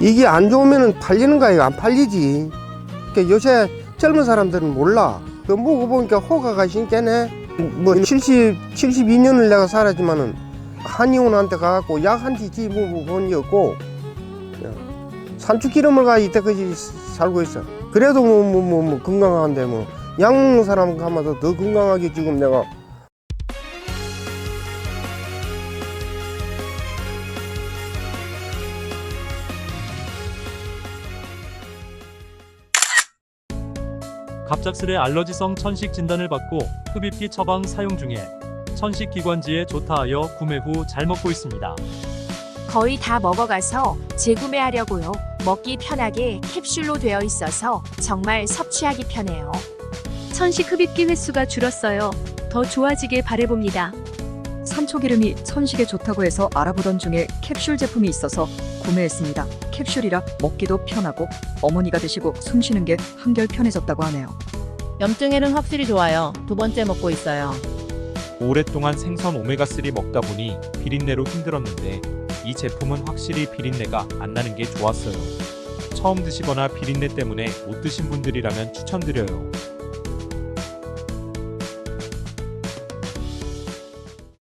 이게 안 좋으면 팔리는 거야 안 팔리지? 그러니까 요새 젊은 사람들은 몰라. 그 먹어보니까 호가가 신기하네. 뭐 70, 72년을 내가 살았지만은 한의원한테 가갖고 약 한 뒤지 먹어본 적 없고 산초 기름을 가 이때까지 살고 있어. 그래도 뭐 뭐 뭐 뭐 건강한데 뭐 약 먹는 사람 가면 더 건강하게 지금 내가 갑작스레 알러지성 천식 진단을 받고 흡입기 처방 사용 중에 천식 기관지에 좋다 하여 구매 후 잘 먹고 있습니다. 거의 다 먹어가서 재구매하려고요. 먹기 편하게 캡슐로 되어 있어서 정말 섭취하기 편해요. 천식 흡입기 횟수가 줄었어요. 더 좋아지길 바래봅니다. 산초기름이 천식에 좋다고 해서 알아보던 중에 캡슐 제품이 있어서 구매했습니다. 캡슐이라 먹기도 편하고 어머니가 드시고 숨 쉬는 게 한결 편해졌다고 하네요. 염증에는 확실히 좋아요. 두 번째 먹고 있어요. 오랫동안 생선 오메가3 먹다 보니 비린내로 힘들었는데 이 제품은 확실히 비린내가 안 나는 게 좋았어요. 처음 드시거나 비린내 때문에 못 드신 분들이라면 추천드려요.